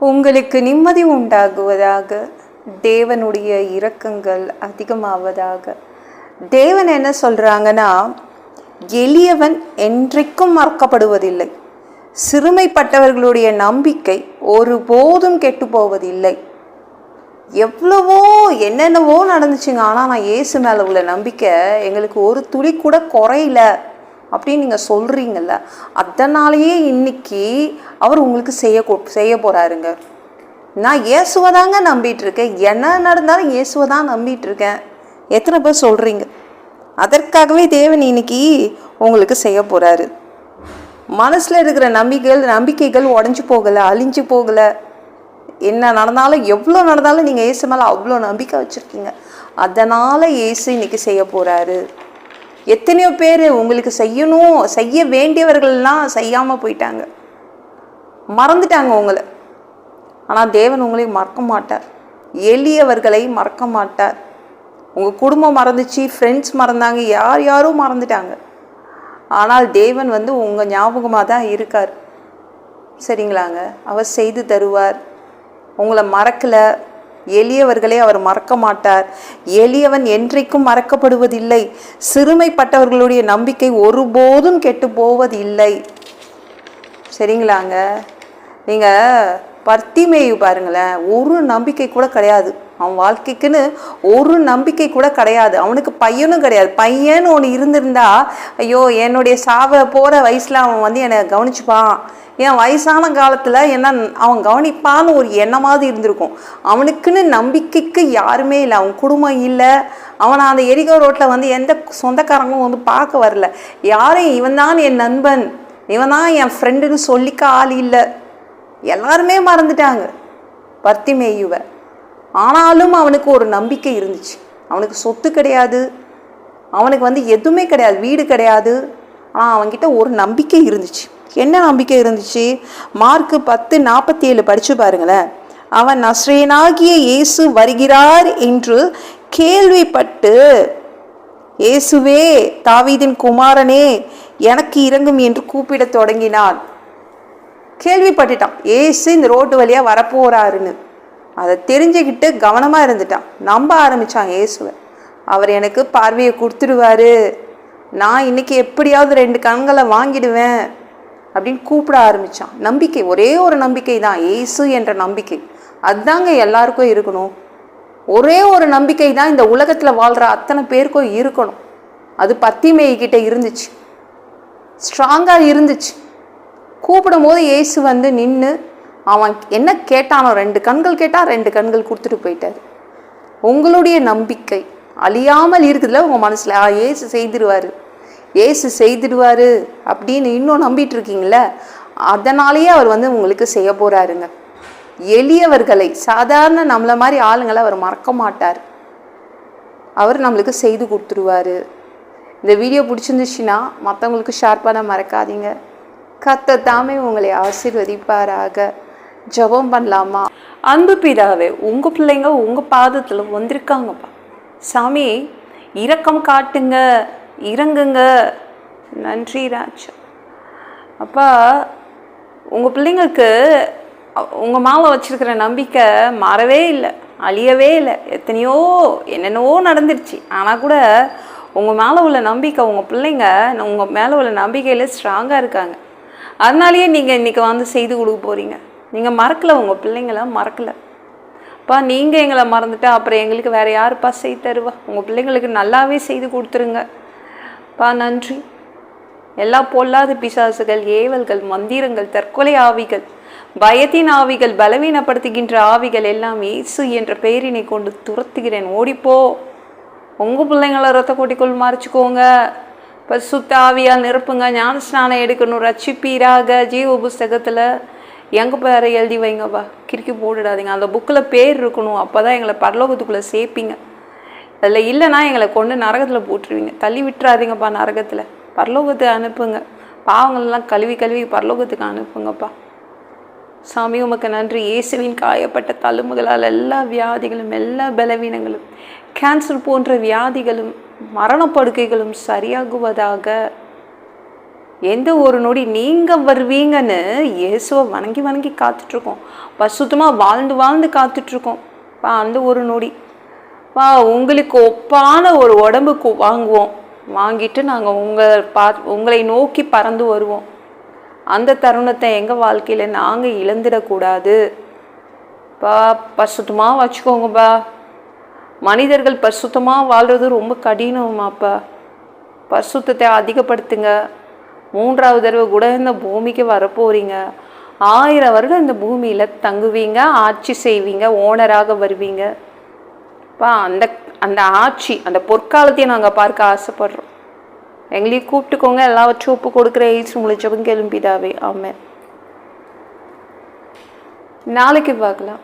உங்களுக்கு நிம்மதி உண்டாகுவதாக தேவனுடைய இரக்கங்கள் அதிகமாவதாக. தேவன் என்ன சொல்கிறாங்கன்னா எளியவன் என்றைக்கும் மறக்கப்படுவதில்லை. சிறுமைப்பட்டவர்களுடைய நம்பிக்கை ஒருபோதும் கெட்டு போவதில்லை எவ்வளவோ என்னென்னவோ நடந்துச்சுங்க. ஆனால் நான் இயேசு மேலே உள்ள நம்பிக்கை எங்களுக்கு ஒரு துளி கூட குறையில. அப்படின்னு நீங்கள் சொல்கிறீங்கல்ல அதனாலேயே இன்னைக்கு அவர் உங்களுக்கு செய்ய செய்ய போகிறாருங்க நான் இயேசுவை தாங்க நம்பிட்டு இருக்கேன் என்ன நடந்தாலும் இயேசுவை தான் நம்பிட்டு இருக்கேன் எத்தனை பேர் சொல்கிறீங்க அதற்காகவே தேவன் இன்னைக்கு உங்களுக்கு செய்ய போகிறாரு மனசில் இருக்கிற நம்பிக்கைகள் நம்பிக்கைகள் உடஞ்சி போகலை அழிஞ்சு போகலை. என்ன நடந்தாலும் எவ்வளோ நடந்தாலும் நீங்கள் இயேசு மேலே அவ்வளோ நம்பிக்கை வச்சுருக்கீங்க. அதனால் இயேசு இன்னைக்கு செய்ய போகிறாரு எத்தனையோ பேர் உங்களுக்கு செய்யணும் செய்ய வேண்டியவர்கள்லாம் செய்யாமல் போயிட்டாங்க. மறந்துட்டாங்க உங்களை. ஆனால் தேவன் உங்களை மறக்க மாட்டார். எளியவர்களை மறக்க மாட்டார். உங்கள் குடும்பம் மறந்துச்சு ஃப்ரெண்ட்ஸ் மறந்தாங்க யார் யாரும் மறந்துட்டாங்க. ஆனால் தேவன் வந்து உங்கள் ஞாபகமாக தான் இருக்கார். சரிங்களாங்க? அவர் செய்து தருவார். உங்களை மறக்கலை. எளியவர்களை அவர் மறக்க மாட்டார். எளியவன் என்றைக்கும் மறக்கப்படுவதில்லை. சிறுமைப்பட்டவர்களுடைய நம்பிக்கை ஒருபோதும் கெட்டு போவதில்லை. சரிங்களாங்க? நீங்கள் பர்த்திமேயு பாருங்களேன் ஒரு நம்பிக்கை கூட கிடையாது. அவன் வாழ்க்கைக்குன்னு ஒரு நம்பிக்கை கூட கிடையாது. அவனுக்கு பையனும் கிடையாது. பையன்னு ஒன்று இருந்திருந்தா ஐயோ என்னுடைய சாவை போகிற வயசில் அவன் வந்து என்னை கவனிச்சுப்பான். என் வயசான காலத்தில் என்ன அவன் கவனிப்பான்னு ஒரு எண்ணமாவது இருந்திருக்கும். அவனுக்குன்னு நம்பிக்கைக்கு யாருமே இல்லை. அவன் குடும்பம் இல்லை. அவனை அந்த எரிகோ ரோட்டில் வந்து எந்த சொந்தக்காரங்களும் வந்து பார்க்க வரல. யாரும் இவன் தான் என் நண்பன். இவன் தான் என் ஃப்ரெண்டுன்னு சொல்லிக்க ஆள் இல்லை. எல்லாருமே மறந்துட்டாங்க. பர்த்திமேயுவை. ஆனாலும் அவனுக்கு ஒரு நம்பிக்கை இருந்துச்சு. அவனுக்கு சொத்து கிடையாது. அவனுக்கு வந்து எதுவுமே கிடையாது. வீடு கிடையாது. ஆனால் அவன்கிட்ட ஒரு நம்பிக்கை இருந்துச்சு. என்ன நம்பிக்கை இருந்துச்சு? மார்க்கு பத்து நாற்பத்தி ஏழு படிச்சு பாருங்களேன். அவன் நஸ்ரேனாகிய இயேசு வருகிறார் என்று கேள்விப்பட்டு இயேசுவே தாவீதின் குமாரனே எனக்கு இறங்கும் என்று கூப்பிடத் தொடங்கினான். கேள்விப்பட்டுட்டான். ஏசு இந்த ரோட்டு வழியாக வரப்போறாருன்னு. அதை தெரிஞ்சுக்கிட்டு கவனமாக இருந்துட்டான். நம்ப ஆரம்பித்தான் இயேசுவை. அவர் எனக்கு பார்வையை கொடுத்துடுவார். நான் இன்னைக்கு எப்படியாவது ரெண்டு கண்களை வாங்கிடுவேன் அப்படின்னு கூப்பிட ஆரம்பிச்சான். நம்பிக்கை ஒரே ஒரு நம்பிக்கை தான் ஏசு என்ற நம்பிக்கை. அதுதாங்க எல்லாருக்கும் இருக்கணும். ஒரே ஒரு நம்பிக்கை தான் இந்த உலகத்தில் வாழ்கிற அத்தனை பேருக்கும் இருக்கணும். அது பத்திமேய்கிட்ட இருந்துச்சு. ஸ்ட்ராங்காக இருந்துச்சு. கூப்பிடும்போது ஏசு வந்து நின்று அவன் என்ன கேட்டானோ ரெண்டு கண்கள் கேட்டால் ரெண்டு கண்கள் கொடுத்துட்டு போயிட்டார். உங்களுடைய நம்பிக்கை அழியாமல் இருக்குதுல்ல உங்கள் மனசில்? ஆ ஏசு செய்திருவாரு. ஏசு செய்திடுவார் அப்படின்னு இன்னும் நம்பிட்டு இருக்கீங்களே அதனாலேயே அவர் வந்து உங்களுக்கு செய்ய போகிறாருங்க எளியவர்களை சாதாரண நம்மளை மாதிரி ஆளுங்களை அவர் மறக்க மாட்டார். அவர் நம்மளுக்கு செய்து கொடுத்துருவாரு. இந்த வீடியோ பிடிச்சிருந்துச்சுன்னா மற்றவங்களுக்கு ஷேர் பண்ண மறக்காதீங்க. கத்த தாமே உங்களை ஆசீர்வதிப்பாராக. ஜெபம் பண்ணலாமா? அன்பு பிதாவே உங்கள் பிள்ளைங்க உங்கள் பாதத்தில் வந்திருக்காங்கப்பா. சாமி இரக்கம் காட்டுங்க இறங்குங்க. நன்றி ராஜா. அப்பா உங்கள் பிள்ளைங்களுக்கு உங்கள் உங்க வச்சுருக்கிற நம்பிக்கை மாறவே இல்லை அழியவே இல்லை. எத்தனையோ என்னென்னவோ நடந்துருச்சு. ஆனால் கூட உங்கள் மேலே உள்ள நம்பிக்கை உங்கள் பிள்ளைங்க உங்கள் மேலே உள்ள நம்பிக்கையில் ஸ்ட்ராங்காக இருக்காங்க. அதனாலேயே நீங்கள் இன்றைக்கி வந்து செய்து கொடுக்க போகிறீங்க நீங்கள் மறக்கலை உங்கள் பிள்ளைங்கள மறக்கலைப்பா நீங்கள் எங்களை மறந்துட்டா அப்புறம் எங்களுக்கு வேறு யாருப்பா செய்து தருவா? உங்கள் பிள்ளைங்களுக்கு நல்லாவே செய்து கொடுத்துருங்க. பா நன்றி. எல்லா பொல்லாத பிசாசுகள் ஏவல்கள் மந்திரங்கள் தற்கொலை ஆவிகள் பயத்தின் ஆவிகள் பலவீனப்படுத்துகின்ற ஆவிகள் எல்லாம் இயேசு என்ற பெயரினை கொண்டு துரத்துகிறேன். ஓடிப்போ. உங்கள் பிள்ளைங்கள ரத்த கொட்டிக்குள் மறைச்சிக்கோங்க. பரிசுத்த ஆவியால் நிரப்புங்க. ஞான ஸ்நானம் எடுக்கணும். ரச்சிப்பீராக ஜீவ புஸ்தகத்தில் எங்கள் பேரை எழுதி வைங்கப்பா? கிறுக்கி போட்டுடாதீங்க. அந்த புக்கில் பேர் இருக்கணும். அப்போ தான் எங்களை பரலோகத்துக்குள்ளே சேர்ப்பீங்க. அதில் இல்லைன்னா எங்களை கொண்டு நரகத்தில் போட்டுருவீங்க. தள்ளி விட்டுறாதீங்கப்பா நரகத்தில். பரலோகத்துக்கு அனுப்புங்க. பாவங்கள்லாம் கழுவி கழுவி பரலோகத்துக்கு அனுப்புங்கப்பா. சாமி உமக்கு நன்றி. இயேசுவின் காயப்பட்ட தழும்புகளால் எல்லா வியாதிகளும் எல்லா பலவீனங்களும் கேன்சர் போன்ற வியாதிகளும் மரணப்படுக்கைகளும் சரியாகுவதாக எந்த ஒரு நொடி நீங்கள் வருவீங்கன்னு இயேசுவை வணங்கி வணங்கி காத்துட்ருக்கோம். பசுத்தமாக வாழ்ந்து வாழ்ந்து காத்துட்ருக்கோம். பா அந்த ஒரு நொடி. பா உங்களுக்கு ஒப்பான ஒரு உடம்புக்கு வாங்குவோம். வாங்கிட்டு நாங்கள் உங்களை பா உங்களை நோக்கி பறந்து வருவோம். அந்த தருணத்தை எங்கள் வாழ்க்கையில் நாங்கள் இழந்துடக்கூடாது. பா பசுத்தமாக வச்சுக்கோங்கப்பா. மனிதர்கள் பரிசுத்தமாக வாழ்கிறது ரொம்ப கடினமாப்பா பரிசுத்தத்தை அதிகப்படுத்துங்க. மூன்றாவது தடவை கூட இந்த பூமிக்கு வரப்போறீங்க. ஆயிரம் வருடம் இந்த பூமியில் தங்குவீங்க ஆட்சி செய்வீங்க ஓனராக வருவீங்க. பா அந்த அந்த ஆட்சி அந்த பொற்காலத்தையும் நாங்கள் பார்க்க ஆசைப்படுறோம். எங்களையும் கூப்பிட்டுக்கோங்க எல்லாவற்றும் ஒப்பு கொடுக்குற ஏசு உங்களை கிளம்பிதாவே கேளும்பிதாவே நாளைக்கு பார்க்கலாம்.